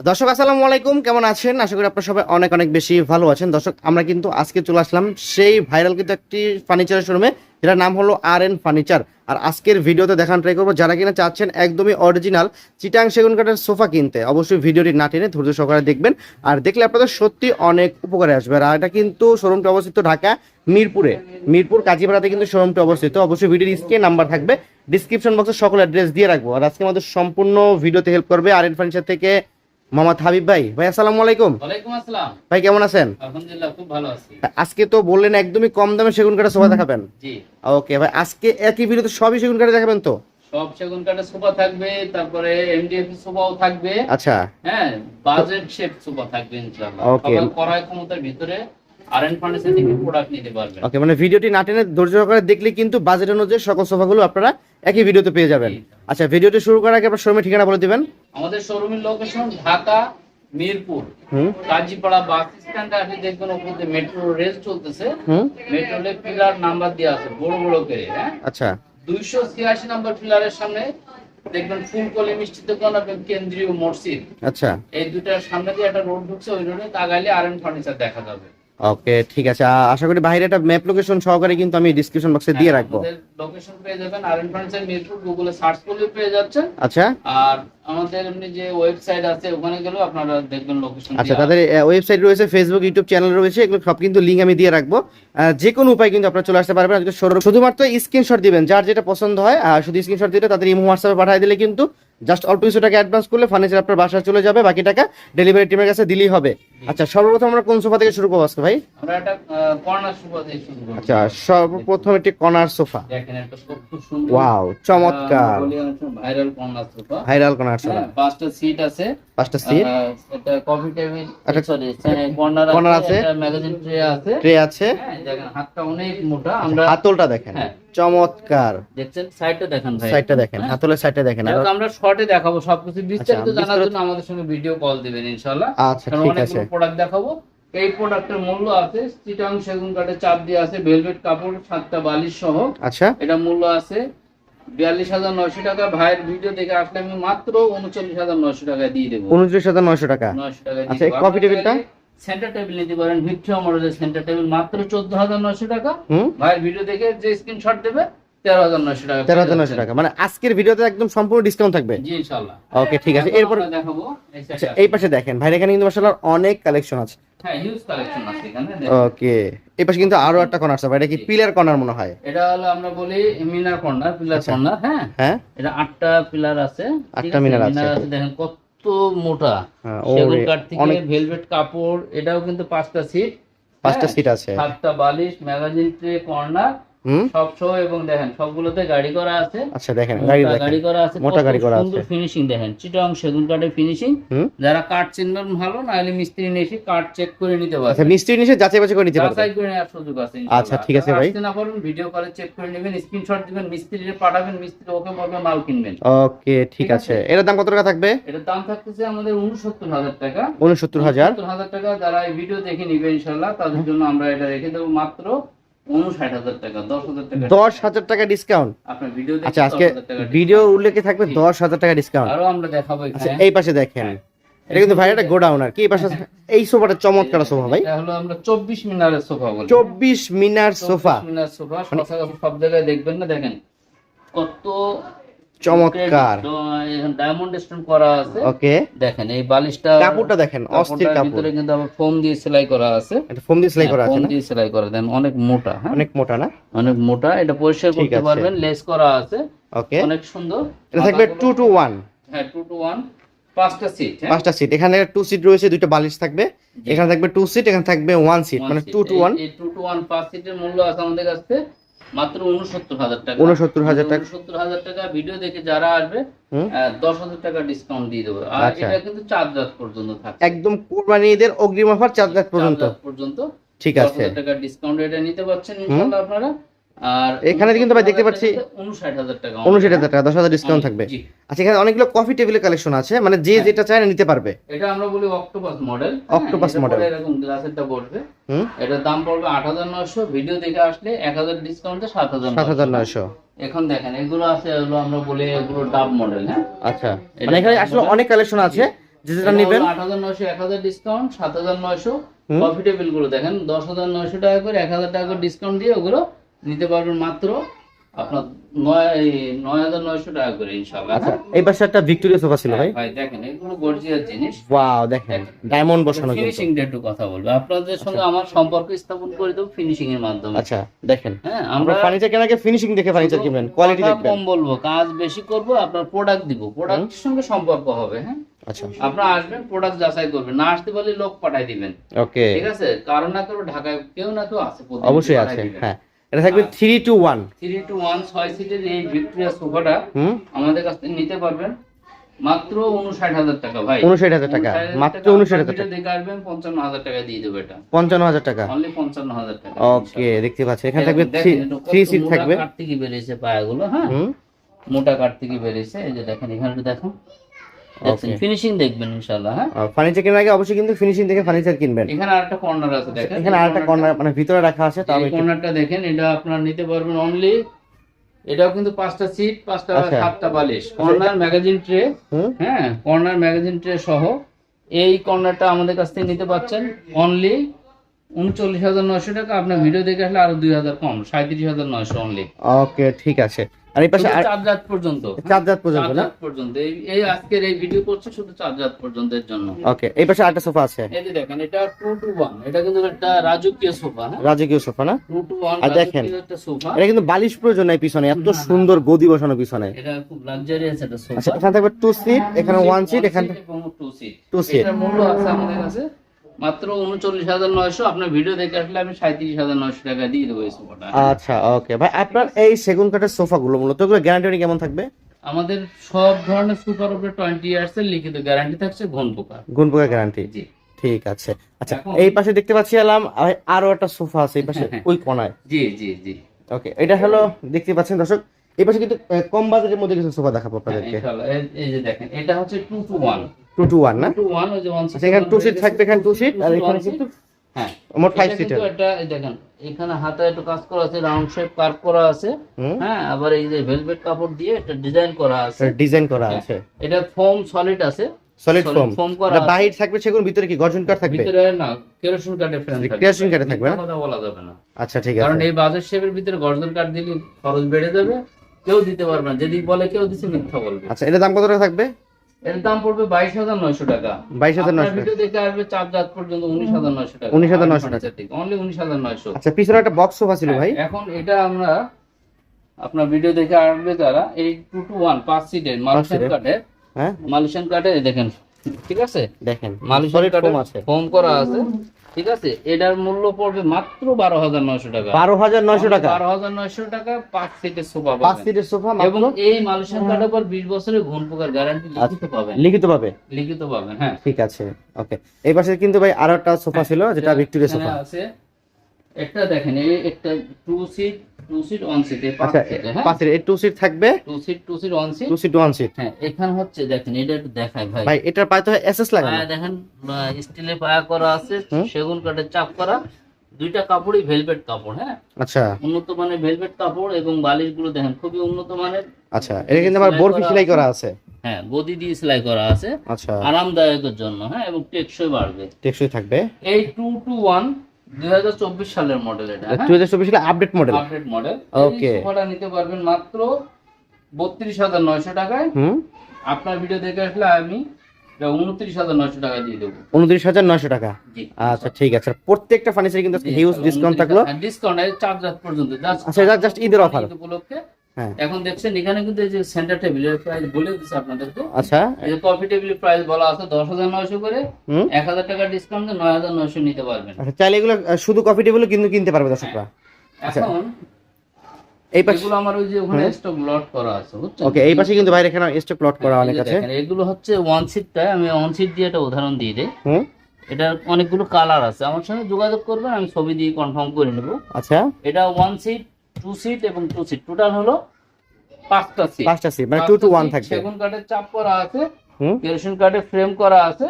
দর্শক, আসসালামু আলাইকুম। কেমন আছেন? আশা করি আপনারা সবাই অনেক অনেক বেশি ভালো আছেন। দর্শক, আমরা কিন্তু আজকে চলে আসলাম সেই ভাইরাল কিন্তু একটি ফার্নিচারের শোরুমে যেটার নাম হলো আর এন ফার্নিচার আর আজকের ভিডিওতে দেখান ট্রাই করব, যারা কিনা চাচ্ছেন একদমই অরিজিনাল চিটাং সেগুন কাঠের সোফা কিনতে, অবশ্যই ভিডিওটি না টেনে ধৈর্য সহকারে দেখবেন। আর দেখলে আপনাদের সত্যি অনেক উপকারে আসবে। আর এটা কিন্তু শোরুমটা অবস্থিত ঢাকা মিরপুরে। মিরপুর কাজীপাড়াতে কিন্তু শোরুমটি অবস্থিত। অবশ্যই ভিডিওর স্ক্রিনে নাম্বার থাকবে। ডিসক্রিপশন বক্সে সকল অ্যাড্রেস দিয়ে রাখব। আর আজকে আমাদের সম্পূর্ণ ভিডিওতে হেল্প করবে আর এন ফার্নিচার থেকে মোহাম্মদ হাবিব ভাই। ভাই আসসালামু আলাইকুম। ওয়ালাইকুম আসসালাম। ভাই কেমন আছেন? আলহামদুলিল্লাহ খুব ভালো আছি। আজকে তো বললেন একদমই কম দামে সেগুন কাঠের সোফা দেখাবেন। জি। ওকে ভাই আজকে একই ভিডিওতে সবই সেগুন কাঠে দেখাবেন তো? সব সেগুন কাঠের সোফা থাকবে তারপরে এমডিএফ সোফাও থাকবে। আচ্ছা। হ্যাঁ বাজেট শেপ সোফা থাকবে ইনশাআল্লাহ। ওকে। করায় ক্ষমতার ভিতরে আরএন ফার্নিচার থেকে প্রোডাক্ট নিতে পারবেন। ওকে মানে ভিডিওটি না টেনে ধৈর্য সহকারে দেখলে কিন্তু বাজেট অনুযায়ী সকল সোফাগুলো আপনারা একই ভিডিওতে পেয়ে যাবেন। আচ্ছা ভিডিওটি শুরু করার আগে আপনার শোরুমের ঠিকানা বলে দিবেন। আমাদের শোরুমের লোকেশন ঢাকা মিরপুর। কাজীপাড়া বাস স্ট্যান্ডে আসলে দেখবেন দিয়ে মেট্রো রেল চলতেছে। মেট্রো রেল পিলার নাম্বার দেওয়া আছে বড় বড় করে হ্যাঁ? আচ্ছা। দুইশো ছিয়াশি নম্বর পিলারের সামনে দেখবেন ফুলকলি মিষ্টি দোকান এবং কেন্দ্রীয় মসজিদ। আচ্ছা। এই দুটার সামনে দিয়ে একটা রোড ঢুকছে ওই রোডে তাগাইলে আর ফার্নিচার দেখা যাবে। ওকে ঠিক আছে। আশা করি বাইরে একটা ম্যাপ লোকেশন সহকারে কিন্তু আমি ডিসক্রিপশন বক্সে দিয়ে রাখব। লোকেশন পেয়ে যাবেন আর এন ফার্নিচার মিরপুর গুগলে সার্চ করলে পেয়ে যাচ্ছেন। আচ্ছা। আর আমাদের এমনি যে ওয়েবসাইট আছে ওখানে গেলেও আপনারা দেখবেন লোকেশন আচ্ছা তাদের ওয়েবসাইট রয়েছে ফেসবুক ইউটিউব চ্যানেল রয়েছে এগুলো সব কিন্তু লিঙ্ক আমি দিয়ে রাখব। যে কোনো উপায় কিন্তু আপনারা চলে আসতে পারবেন। আজকে শুধুমাত্র স্ক্রিনশট দিবেন যার যেটা পছন্দ হয় আর শুধু স্ক্রিনশট দিলে তাদের ইমো হোয়াটসঅ্যাপে পাঠিয়ে দিলে কিন্তু জাস্ট অল্প কিছু টাকা অ্যাডভান্স করলে ফার্নিচার আপনার বাসায় চলে যাবে বাকি টাকা ডেলিভারি টিমের কাছে দিলেই হবে। আচ্ছা সর্বপ্রথম আমরা কোন সোফা থেকে শুরু করব আজকে ভাই? আমরা একটা কর্নার সোফা দিয়ে শুরু করব। আচ্ছা সর্বপ্রথম একটি কর্নার সোফা একটা ওয়াও চমৎকার। Viral corner sofa viral corner sofa পাঁচটা সিট আছে। পাঁচটা সিট এটা কফি টেবিল একটা সরি কর্নার আছে। আছে। ম্যাগাজিন ট্রে আছে। ট্রে আছে। হ্যাঁ দেখেন হাতটা অনেক মোটা আমরা হাতলটা দেখেন। হ্যাঁ। চমৎকার। দেখছেন? সাইডটা দেখান ভাই। সাইডটা দেখেন। হ্যাঁ। হাতলের সাইডটা দেখেন। আর- আমরা শর্টে দেখাবো সবকিছু। বিস্তারিত আচ্ছা, জানার জন্য আমাদের সঙ্গে ভিডিও কল দিবেন ইনশাআল্লাহ। আচ্ছা ঠিক আছে। প্রোডাক্ট দেখাবো। এই প্রোডাক্টের মূল্য আছে চিটাং সেগুন কাঠের চাপ দিয়ে আছে ভেলভেট কাপড় সাতটা বালিশ সহ। আচ্ছা। এটা মূল্য আছে বিয়াল্লিশ হাজার নয়শো টাকা। ভাইয়ের ভিডিও দেখে আসলে আমি মাত্র উনচল্লিশ হাজার নয়শো টাকা দিয়ে দেবো। উনত্রিশ হাজার নয়শো টাকা। নয়শো টাকা আচ্ছা, কফি টেবিলটা? সেন্টার টেবিল নিতে পারেন মডেলের সেন্টার টেবিল মাত্র চোদ্দ হাজার নয়শো টাকা। ভাইয়ের ভিডিও দেখে যে স্ক্রিনশট দেবে তেরো হাজার নয়শো টাকা তেরো হাজার নয়শো টাকা। মানে আজকের ভিডিওতে একদম সম্পূর্ণ ডিসকাউন্ট থাকবে? জি ইনশাল্লাহ ওকে ঠিক আছে। এরপর আমরা দেখাবো এই side আচ্ছা টা। এই পাশে দেখেন। ভাই এখানে কিন্তু মাসাল্লাহ অনেক কালেকশন আছে। হ্যাঁ হিউজ কালেকশন আছে এখানে ওকে এই পাশে কিন্তু আরও একটা কর্নার আছে। এটা কি পিলার কর্নার মনে হয়? এটা হলো আমরা বলি মিনার কর্নার পিলার আচ্ছা। কর্নার হ্যাঁ? হ্যাঁ? এটা আটটা পিলার আছে। আটটা মিনার আছে। দেখেন কত মোটা। হ্যাঁ, সেগুন কাঠ থেকে ভেলভেট কাপড় এটাও কিন্তু পাঁচটা সিট পাঁচটা সিট আছে। সাতটা বালিশ ম্যাগাজিন ট্রে কর্নার সব সহ এবং দেখেন সবগুলোতে গাড়ি করা আছে। আচ্ছা দেখেন গাড়ি গাড়ি করা আছে মোটা গাড়ি করা সুন্দর আছে। ফিনিশিং দেখেন চিটং সেগুন কাঠের ফিনিশিং যারা কাঠ চিনবেন ভালো না হলে মিস্ত্রি এসে কাঠ চেক করে নিতে আচ্ছা পারবে মিস্ত্রি নিচে যাচাই বাছাই করে নিতে পারবে যাচাই করে নেওয়ার সুযোগ আছে আচ্ছা, ঠিক আছে ভাই। না পারবেন ভিডিও কলে চেক করে নেবেন স্ক্রিনশট দিবেন মিস্ত্রিরে পাঠাবেন মিস্ত্রি ওকে বলবে মাল কিনবেন। ওকে ঠিক আছে। এটার দাম কত টাকা থাকবে? এটার দাম থাকতেছে আমাদের উনসত্তর হাজার টাকা। উনসত্তর হাজার? উনসত্তর হাজার টাকা যারা এই ভিডিও দেখে নিবে ইনশাল্লাহ তাদের জন্য আমরা এটা রেখে দেবো মাত্র দশ হাজার টাকা ডিসকাউন্ট ভিডিও আচ্ছা আজকে ভিডিও উল্লেখে থাকবে দশ হাজার টাকা ডিসকাউন্ট দেখাবো আচ্ছা এই পাশে দেখেন। এটা কিন্তু ভাই একটা গোডাউন আর কি। এই পাশে এই সোফাটা চমৎকার সোফা ভাই। এটা হলো আমরা চব্বিশ মিনারের সোফা বলি। চব্বিশ মিনার সোফা। মিনার সোফা সব জায়গায় দেখবেন না দেখেন। কত চমৎকার। ডায়মন্ড স্টোন করা আছে। ওকে দেখেন এই বালিশটা কাপড়টা দেখেন অস্থির কাপড়। ভিতরে কিন্তু আবার ফোম দিয়ে সেলাই করা আছে। এটা ফোম দিয়ে সেলাই করা আছে ফোম দিয়ে সেলাই করা দেন অনেক মোটা হ্যাঁ। অনেক মোটা না? অনেক মোটা এটা পরিষ্কার করতে পারবেন লেস করা আছে। ওকে অনেক সুন্দর। এটা থাকবে টু টু ওয়ান হ্যাঁ টু টু ওয়ান পাঁচটা সিট হ্যাঁ। পাঁচটা সিট এখানে টু সিট রয়েছে দুইটা বালিশ থাকবে। এখানে থাকবে টু সিট এখানে থাকবে ওয়ান সিট মানে two two one two two one পাঁচ সিটের মূল্য আছে আমাদের কাছে মাত্র উনসত্তর হাজার টাকা। উনসত্তর হাজার টাকা। উনসত্তর হাজার টাকা ভিডিও দেখে যারা আসবে। দশ হাজার টাকা ডিসকাউন্ট দিয়ে দেবো। আর আচ্ছা। এটা কিন্তু চার রাত পর্যন্ত থাকে। একদম কোরবানি ঈদের অগ্রিম অফার চার রাত পর্যন্ত। পর্যন্ত। ঠিক আছে। টাকা ডিসকাউন্ট এটা নিতে পারছেন আপনারা। আর এখানে কিন্তু ভাই দেখতে পাচ্ছি উনষাট হাজার টাকা দশ হাজার ডিসকাউন্ট থাকবে। আচ্ছা এখানে অনেকগুলো কফি টেবিলের কালেকশন আছে মানে যে হ্যাঁ। যেটা চায় নিতে পারবে। এটা আমরা বলি অক্টোপাস মডেল Octopus model। এরকম গ্লাসেরটা পড়বে এটার দাম পড়বে আট হাজার নয়শো ভিডিও দেখে আসলে এক হাজার ডিসকাউন্টে সাত হাজার সাত হাজার নয়শো। এখন দেখেন এগুলো আছে এগুলো আমরা বলি এগুলো ডাব মডেল হ্যাঁ? আচ্ছা। মানে এখানে আসলে অনেক কালেকশন আছে যেটা নেবেন। আট হাজার নয়শো এক হাজার ডিসকাউন্ট সাত হাজার নয়শো। কফি টেবিলগুলো দেখেন দশ হাজার নয়শো টাকা করে এক হাজার টাকা করে ডিসকাউন্ট দিয়ে ওগুলো নিতে পারবেন মাত্র আপনার নয় নয় হাজার নয়শো টাকা করে ইনশাল্লাহ আচ্ছা এই পাশে একটা ভিক্টোরিয়া সোফা ছিল ভাই। ভাই দেখেন এগুলো গর্জিয়াস জিনিস। ওয়াও দেখেন ডায়মন্ড বসানো ফিনিশিং দিয়ে একটু কথা বলব। আপনাদের সঙ্গে আমার সম্পর্ক স্থাপন করে দেবো ফিনিশিং এর মাধ্যমে। আচ্ছা দেখেন। হ্যাঁ আমরা আমরা ফার্নিচার কেনাকে ফিনিশিং দেখে ফার্নিচার কিনবেন কোয়ালিটি দেখবেন। কম বলব কাজ বেশি করব আপনার প্রোডাক্ট দিব। প্রোডাক্টের সঙ্গে সম্পর্ক হবে হ্যাঁ? আচ্ছা। আপনারা আসবেন প্রোডাক্ট যাচাই করবেন। না আসতে পারলে লোক পাঠাই দিবেন। ওকে ঠিক আছে? কারণ না কেউ ঢাকায় কেউ না কেউ আছে অবশ্যই আছে হ্যাঁ। এটা থাকবে three two one three two one ছয় সিটের এই ভিক্টোরিয়া সোফাটা আমাদের কাছ থেকে নিতে পারবেন। মাত্র উনষাট হাজার টাকা ভাই। উনষাট হাজার টাকা। মাত্র। উনষাট হাজার টাকা। দেখে আসবেন পঞ্চান্ন হাজার টাকা দিয়ে দেবো এটা। পঞ্চান্ন হাজার টাকা। অনলি পঞ্চান্ন হাজার টাকা। ওকে দেখতে পাচ্ছি এখানে থাকবে থ্রি সিট থাকবে। কাঠ থেকে বেরিয়েছে পায়াগুলো হ্যাঁ? মোটা থেকে বেরিয়েছে। এই যে দেখেন এখানে দেখেন দেখছেন ফিনিশিং দেখবেন ইনশাআল্লাহ হ্যাঁ? ফার্নিচার কেনার আগে অবশ্যই কিন্তু ফিনিশিং দেখে ফার্নিচার কিনবেন। এখানে আরেকটা কর্নার আছে দেখেন এখানে আরেকটা কর্নার মানে ভিতরে রাখা আছে তাও এই কর্নারটা দেখেন এটা আপনারা নিতে পারবেন অনলি এটাও কিন্তু পাঁচটা সিট পাঁচটা আচ্ছা। সাতটা বালিশ। কর্নার ম্যাগাজিন ট্রে হ্যাঁ কর্নার ম্যাগাজিন ট্রে সহ। এই কর্নারটা আমাদের কাছ থেকে নিতে পারছেন অনলি উনচল্লিশ হাজার নয়শো টাকা আপনার ভিডিও দেখে আসলে আরও দুই হাজার কম সাঁত্রিশ হাজার নয়শো অনলি ওকে ঠিক আছে। আর এই পাশে চার রাত পর্যন্ত। চার রাত পর্যন্ত না? পর্যন্ত। এই আজকের এই ভিডিও করছে শুধু চার রাত পর্যন্তের জন্য। ওকে এই পাশে আরেকটা সোফা আছে। এই যে দেখেন এটা টু টু ওয়ান এটা কিন্তু একটা রাজকীয় সোফা হ্যাঁ? রাজকীয় সোফা না? টু টু ওয়ান আর দেখেন। একটা সোফা। এটা কিন্তু বালিশ প্রয়োজন নাই পিছনে এত সুন্দর গদি বসানো পিছনে। এটা খুব লাক্সারিয়াস একটা আচ্ছা এখানে থাকবে টু সিট এখানে ওয়ান সিট এখানে টু সিট টু সিট এটার মূল্য আছে আমাদের কাছে মাত্র উনচল্লিশ হাজার নয়শো। আপনার ভিডিও দেখে আসলে আমি সাঁত্রিশ হাজার নয়শো টাকা দিয়ে দেবো এই সোফাটা আচ্ছা ওকে ভাই আপনার এই সেগুন কাঠের সোফা গুলো মূলত গ্যারান্টি কেমন থাকবে? আমাদের সব ধরনের সুপার উপরে টোয়েন্টি ইয়ার্স এর লিখিত গ্যারান্টি থাকছে ঘন পোকা। গুণ পোকা গ্যারান্টি জি। ঠিক আছে। আচ্ছা এই পাশে দেখতে পাচ্ছি এলাম আরও একটা সোফা আছে এই পাশে ওই কোনায়। জি জি জি। ওকে এটা হলো দেখতে পাচ্ছেন দর্শক এই পাশে কিন্তু কম বাজেটের মধ্যে কিছু সোফা দেখাবো হ্যাঁ, আপনাদেরকে। এই- যে দেখেন এটা হচ্ছে two two one two two one না? টু ওয়ান ওই যে ওয়ান আচ্ছা এখানে টু সিট থাকবে এখানে টু সিট আর এখানে কিন্তু হ্যাঁ। মোট ফাইভ এটা কিন্তু একটা দেখেন এখানে হাতে একটু কাজ করা আছে রাউন্ড শেপ কার্ভ করা আছে। হ্যাঁ আবার এই যে ভেলভেট কাপড় দিয়ে একটা ডিজাইন করা আছে। ডিজাইন করা আছে। এটা ফোম সলিড আছে। সলিড solid ফোম করা এটা। বাহির থাকবে সেগুন ভিতরে কি গর্জন কাঠ থাকবে? ভিতরে না কেরোসিন কাঠের ফ্রেম থাকবে। কেরোসিন কাঠে থাকবে না? কথা বলা যাবে না। আচ্ছা ঠিক আছে। কারণ এই বাজার শেপের ভিতরে গর্জন কাঠ দিলে খরচ বেড়ে যাবে। কেউ দিতে পারবে না। যদি বলে কেউ দিচ্ছে মিথ্যা বলবে। আচ্ছা এটা দাম কত টাকা থাকবে? এর দাম পড়বে বাইশ হাজার নয়শো টাকা। বাইশ হাজার নয়শো ভিডিও দেখে আসবে চার রাত পর্যন্ত উনিশ হাজার নয়শো টাকা। 19,900 টাকা। অনলি উনিশ হাজার নয়শো। আচ্ছা পিছনে একটা বক্স সোফা ছিল ভাই। এখন এটা আমরা আপনার ভিডিও দেখে আসবে যারা। এই টু টু ওয়ান পাঁচ সিটের মালয়েশিয়ান হ্যাঁ। মালয়েশিয়ান কাঠের দেখেন। ঠিক আছে? দেখেন মালয়েশিয়ান সলিড আছে। ফোম করা আছে ঠিক আছে? এটার মূল্য পড়বে মাত্র বারো হাজার নয়শো টাকা। বারো হাজার নয়শো টাকা? বারো হাজার নয়শো টাকা পাঁচ সিটের সোফা পাঁচ সিটের সোফা এবং এই মালয়েশিয়ান কাঠের পর বিশ বছরের ঘুণ পোকার গ্যারান্টি লিখিত পাবেন। লিখিত পাবে? লিখিত পাবেন হ্যাঁ। ঠিক আছে ওকে। এই পাশে কিন্তু ভাই আরও একটা সোফা ছিল যেটা ভিক্টোরিয়া সোফা। আছে। একটা দেখেন এই একটা two seat two seat one seat এই পাঁচ আচ্ছা সিটে হ্যাঁ এই টু সিট থাকবে? Two seat two seat one seat two seat one seat হ্যাঁ এখানে হচ্ছে দেখেন এটা একটু দেখায় ভাই। ভাই এটার পায়ে তো এসএস লাগানো পায়া দেখেন স্টিলের পায়া করা আছে সেগুন কাঠের চাপ করা দুইটা কাপড়ই ভেলভেট কাপড় হ্যাঁ? আচ্ছা। উন্নত মানের ভেলভেট কাপড় এবং বালিশগুলো দেখেন খুবই উন্নত মানের। আচ্ছা এটা কিন্তু আমার সেলাই বরফি করা সেলাই আছে। করা আছে। হ্যাঁ গদি দিয়ে সেলাই করা আছে। আচ্ছা। আরামদায়কের জন্য হ্যাঁ এবং টেকসই বাড়বে। টেকসই থাকবে। এই টু টু ওয়ান দুই হাজার চব্বিশ সালের মডেল এটা হ্যাঁ? দুই হাজার update model update model okay সোফাটা নিতে পারবেন মাত্র বত্রিশ হাজার নয়শো টাকায়। হুম? আপনার ভিডিও দেখে আসলে আমি উনত্রিশ হাজার নয়শো টাকা দিয়ে দেবো। উনত্রিশ হাজার নয়শো টাকা। আচ্ছা ঠিক আছে। প্রত্যেকটা ফার্নিচার কিন্তু হিউজ ডিসকাউন্ট থাকল। ডিসকাউন্ট চার রাত পর্যন্ত আচ্ছা জাস্ট ঈদের অফার উপলক্ষে। এখন দেখছেন এখানে কিন্তু এই যে সেন্টার টেবিলের প্রাইস বলে দিচ্ছে আপনাদেরকে। আচ্ছা। এই যে কফি টেবিলের প্রাইস বলা আছে দশ হাজার নয়শো করে। এক হাজার টাকা ডিসকাউন্ট নয় হাজার নয়শো নিতে পারবেন। আচ্ছা চাইলে এগুলো শুধু কফি টেবিলও কিন্তু কিনতে পারবে দর্শকরা। আচ্ছা। এখন এই পাশে এগুলো আমার ওই যে ওখানে স্টক লট করা আছে বুঝছেন? ওকে এই পাশে কিন্তু বাইরে এখানে স্টক প্লট করা অনেক আছে। দেখেন, এগুলো হচ্ছে ওয়ান সিটটায় আমি ওয়ান সিট দিয়ে একটা উদাহরণ দিয়ে দিই। হুম। এটার অনেকগুলো কালার আছে। আমার সঙ্গে যোগাযোগ করবেন আমি ছবি দিয়ে কনফার্ম করে নেব। আচ্ছা। এটা ওয়ান সিট টু সিট এবং টু সিট টোটাল হলো পাঁচটা সিট পাঁচটা সিট মানে টু টু ওয়ান থাকবে। সেগুন কাঠের চাপ করা আছে কেরোসিন কাঠের ফ্রেম করা আছে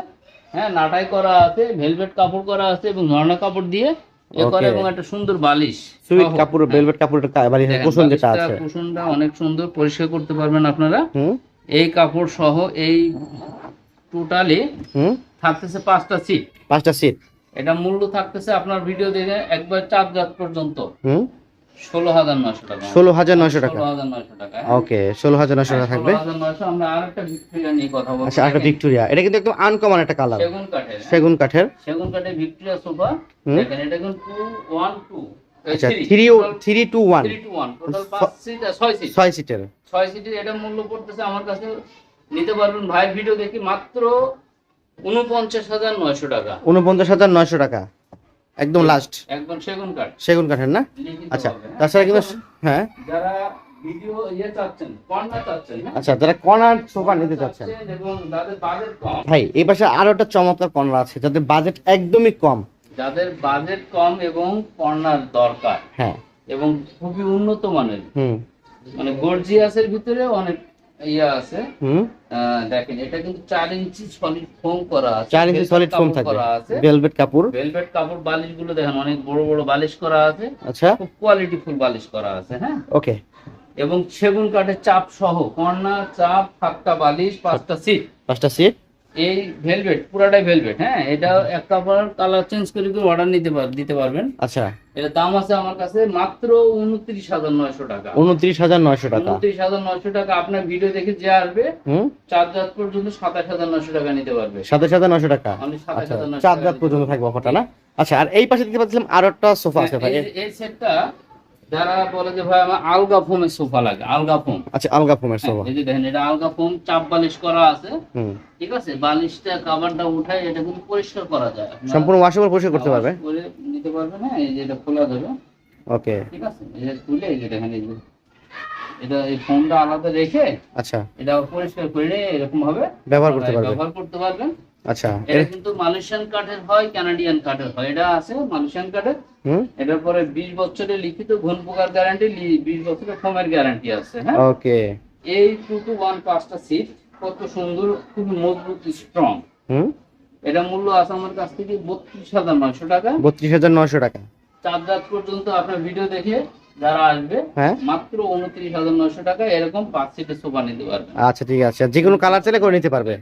হ্যাঁ নাটাই করা আছে ভেলভেট কাপড় করা আছে এবং ঝর্ণা কাপড় দিয়ে এ করে এবং একটা সুন্দর বালিশ। সুইট সহ। কাপড় ভেলভেট কাপড়ের কা- কুশন যেটা আছে। কুশনটা অনেক সুন্দর পরিষ্কার করতে পারবেন আপনারা। এই কাপড় সহ এই টোটালি থাকতেছে পাঁচটা সিট পাঁচটা সিট এটা মূল্য থাকতেছে আপনার ভিডিও দেখে একবার চার রাত পর্যন্ত ষোলো হাজার নয়শো টাকা। ষোলো হাজার নয়শো টাকা? ওকে ষোলো হাজার নয়শো টাকা থাকবে? কথা বলব। আচ্ছা একটা ভিক্টোরিয়া এটা কিন্তু একদম আনকমন একটা কালার সেগুন কাঠের। হ্যাঁ? সেগুন কাঠের ভিক্টোরিয়া সোফা দেখেন এটা কিন্তু ওয়ান টু আচ্ছা থ্রি থ্রি টু ওয়ান ছয় সিট ছয় সিটের ছয় সিটের এটা মূল্য পড়তেছে আমার কাছে নিতে পারবেন ভাই ভিডিও দেখি মাত্র উনপঞ্চাশ হাজার নয়শো টাকা। উনপঞ্চাশ হাজার নয়শো টাকা। একদম লাস্ট একদম সেগুন কাঠ। সেগুন কাঠের না? আচ্ছা হ্যাঁ? তাছাড়া কিন্তু হ্যাঁ? যারা ভিডিও ইয়ে চাচ্ছেন কর্নার চাচ্ছেন হ্যাঁ? আচ্ছা যারা কর্নার সোফা নিতে চাচ্ছেন। এবং যাদের বাজেট কম। ভাই এই পাশে আরও একটা চমৎকার কর্নার আছে যাদের বাজেট একদমই কম। যাদের বাজেট কম এবং কর্নার দরকার। হ্যাঁ। এবং খুবই উন্নত মানের। হুম। মানে গর্জিয়াসের ভিতরে অনেক ইয়া আছে। হুম? দেখেন এটা কিন্তু চার ইঞ্চি সলিড ফোম করা আছে চার ইঞ্চি velvet সলিড ফোম থাকবে করা আছে। ভেলভেট কাপড়। ভেলভেট কাপড় বালিশগুলো দেখেন অনেক বড় বড় বালিশ করা আছে। আচ্ছা। খুব কোয়ালিটি ফুল বালিশ করা আছে হ্যাঁ? ওকে। এবং সেগুন কাঠের চাপ সহ কর্নার চাপ ফাঁকটা বালিশ পাঁচটা সিট পাঁচটা সিট এই ভেলভেট পুরাটাই ভেলভেট হ্যাঁ? এটা এক কাপড় কালার চেঞ্জ করে করে অর্ডার নিতে পার দিতে পারবেন। আচ্ছা। এটা দাম আছে আমার কাছে মাত্র উনত্রিশ হাজার নয়শো টাকা। উনত্রিশ হাজার নয়শো টাকা। উনত্রিশ হাজার নয়শো টাকা আপনার ভিডিও দেখে যে আসবে চার রাত পর্যন্ত সাতাশ হাজার নয়শো টাকা নিতে পারবে। সাতাশ হাজার নয়শো টাকা। 27,900 আচ্ছা চার রাত পর্যন্ত থাকবে অফারটা না? আচ্ছা আর এই পাশে দিতে পাচ্ছিলাম আরও একটা সোফা আছে ভাই। এই যে- এই সেটটা যারা বলে যে ভাই আমার আলগা ফোমের সোফা লাগে আলগা ফোম। আচ্ছা আলগা ফোমের সোফা। এই যে দেখেন এটা আলগা ফোম চাপ বালিশ করা আছে। ঠিক আছে? বালিশটা কাভারটা উঠাই এটা কিন্তু পরিষ্কার করা যায়। সম্পূর্ণ ওয়াশেবল পরিষ্কার করতে পারবে? করে নিতে পারবেন হ্যাঁ এই যে এটা খোলা যাবে। ওকে। ঠিক আছে? যে খুলে এই যে দেখেন এই যে এটা এই ফোমটা আলাদা রেখে আচ্ছা। এটা পরিষ্কার করে এরকম ভাবে ব্যবহার করতে পারবে। ব্যবহার করতে পারবেন। আচ্ছা। এটা কিন্তু মালয়েশিয়ান কাঠের হয় কানাডিয়ান কাঠের হয়। এটা আছে মালয়েশিয়ান কাঠের এটার পরে বিশ বছরের লিখিত ঘন পোকার গ্যারান্টি বিশ বছরের ফোমের গ্যারান্টি আছে হ্যাঁ? ওকে। এই টু টু ওয়ান পাঁচটা সিট কত সুন্দর খুব মজবুত স্ট্রং হুম? এটা মূল্য আছে আমার কাছ থেকে বত্রিশ হাজার নয়শো টাকা। বত্রিশ হাজার নয়শো টাকা। চার রাত পর্যন্ত আপনার ভিডিও দেখে যারা আসবে হ্যাঁ? মাত্র উনত্রিশ হাজার নয়শো টাকা এরকম পাঁচ সিটের সোফা নিতে পারবেন আচ্ছা ঠিক আছে। যে কোনো কালার চাইলে করে নিতে পারবে।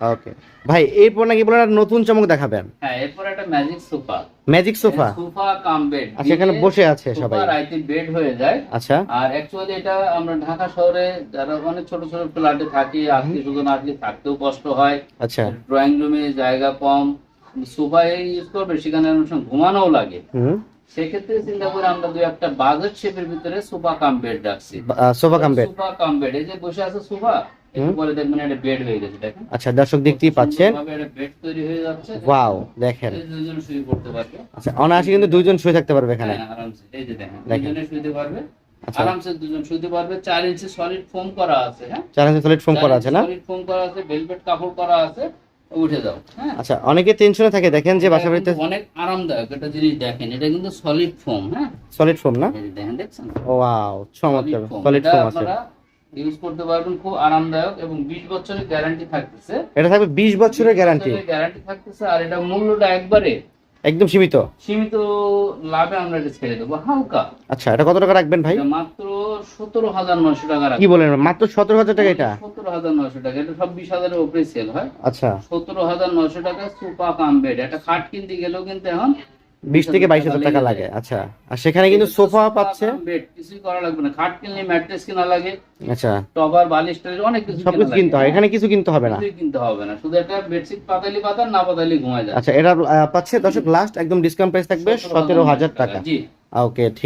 ওকে। ভাই এরপর নাকি বলেন নতুন চমক দেখাবেন? হ্যাঁ এরপর একটা magic sofa magic sofa sofa cum bed আচ্ছা এখানে বসে আছে সবাই। রাইতে বেড হয়ে যায়। আচ্ছা। আর অ্যাকচুয়ালি এটা আমরা ঢাকা শহরে যারা অনেক ছোট ছোট ফ্ল্যাটে থাকি আত্মীয় স্বজন আসলে থাকতেও কষ্ট হয়। আচ্ছা। ড্রয়িং রুমে জায়গা কম। সোফায় ইউজ করবে সেখানে ঘুমানোও লাগে। সেক্ষেত্রে চিন্তা করে আমরা দুই একটা বাজেট শেপের ভিতরে সোফা কাম বেড রাখছি। Sofa cum bed. Sofa cum bed এই যে বসে আছে সোফা পরে দেখবেন এটা বেড হয়ে গেছে দেখেন। আচ্ছা দর্শক দেখতেই পাচ্ছেন। বেড তৈরি হয়ে যাচ্ছে। ওয়াও দেখেন। দুজন শুয়ে পড়তে পারবে। আচ্ছা অনায়াসে কিন্তু দুইজন শুয়ে থাকতে পারবে এখানে। হ্যাঁ, আরামসে এই যে দেখেন দেখেন। দুজনে শুতে পারবে। আচ্ছা। আরামসে দুজন শুতে পারবে। চার ইঞ্চি সলিড ফোম করা আছে হ্যাঁ? চার হাজার সলিড ফোম করা আছে না? সলিড ফোম করা আছে ভেলভেট কাপড় করা আছে। উঠে যাও। হ্যাঁ। আচ্ছা অনেকে টেনশনে থাকে দেখেন যে বাসা বাড়িতে অনেক আরামদায়ক একটা জিনিস দেখেন এটা কিন্তু সলিড ফোম হ্যাঁ। সলিড ফোম না? দেখেন দেখছেন? ওয়াও চমৎকার সলিড এটা ফোম আছে। ইউজ করতে পারবেন খুব আরামদায়ক এবং 20 বছরের গ্যারান্টি থাকতেছে। এটা থাকবে বিশ বছরের গ্যারান্টি গ্যারান্টি থাকতেছে আর এটা মূল্যটা একবারে একদম সীমিত? সীমিত লাভে আমরা এটা ছেড়ে দেবো হালকা। আচ্ছা এটা কত টাকা রাখবেন ভাই? মাত্র সতেরো হাজার নয়শো টাকা কি বলেন মাত্র সতেরো হাজার টাকা এটা? সতেরো হাজার নয়শো টাকা এটা সব বিশ হাজারের উপরে সেল হয়। আচ্ছা। সতেরো হাজার নয়শো টাকা সুপা কাম বেড একটা খাট কিনতে গেলেও কিন্তু এখন বিশ থেকে বাইশ হাজার টাকা লাগে। আচ্ছা। আর সেখানে কিন্তু সোফা পাচ্ছে। বেড কিছুই করা লাগবে না। খাট কিনলে ম্যাট্রেস কিনা লাগে। আচ্ছা। টবার বালিশ টালিশ অনেক কিছু সবকিছু কিনতে হয়। এখানে কিছু কিনতে হবে না। কিছু কিনতে হবে না। শুধু একটা বেডশিট পাতালি পাতার না পাতালি ঘুমায় যায়। আচ্ছা এটা পাচ্ছে। দর্শক লাস্ট একদম ডিসকাউন্ট প্রাইস থাকবে সতেরো হাজার টাকা। জি। ওকে ঠিক